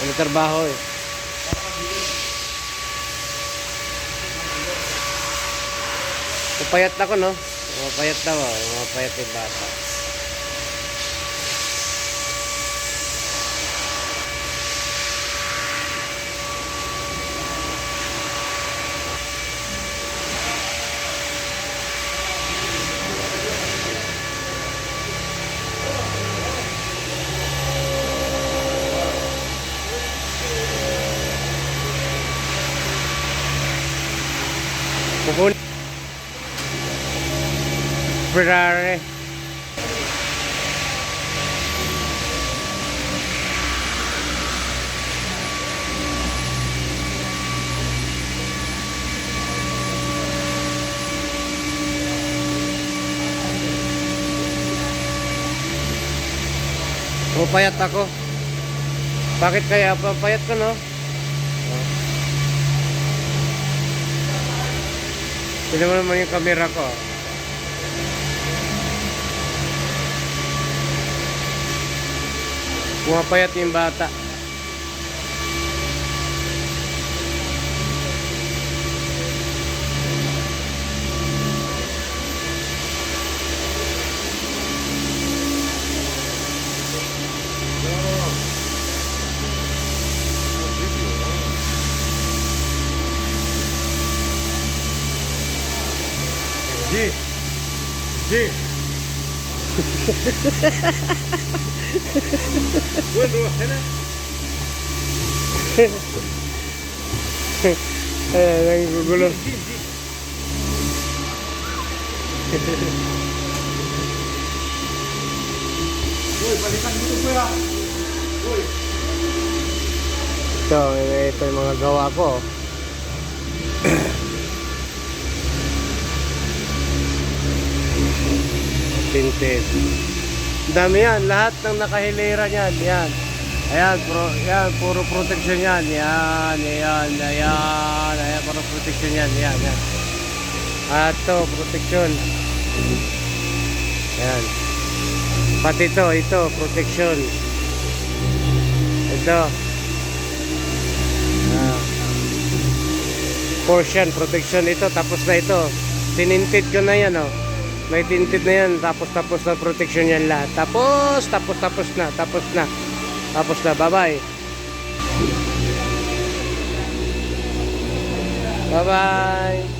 Ano trabaho eh. Mapayat ako no? Mapayat daw ah. Mapayat yung bata. Pupun. Ferrari. Pupayat ako. Bakit kaya papayat ko no? Tignan mo naman yung camera ko. Pumapayat yung bata. G. G. وين نروح هنا؟ Ayan, nanggugulo. جي جي Uy, balikan dito kuya. Uy. Ito, ito yung mga gawa ko. Tinted. Dami yan. Lahat ng nakahilera niyan. Yan. Ayan, pro, yan, puro protection yan. Yan, ayan, ayan. Ayan, puro protection yan. Yan, yan. At to, protection. Ayan. Pati ito, ito, protection. Ito. Ah. portion protection ito tapos na ito tininted ko na yan oh may tinted na yan. Tapos tapos na protection yan lahat. Tapos tapos tapos na tapos na. Tapos na bye bye bye bye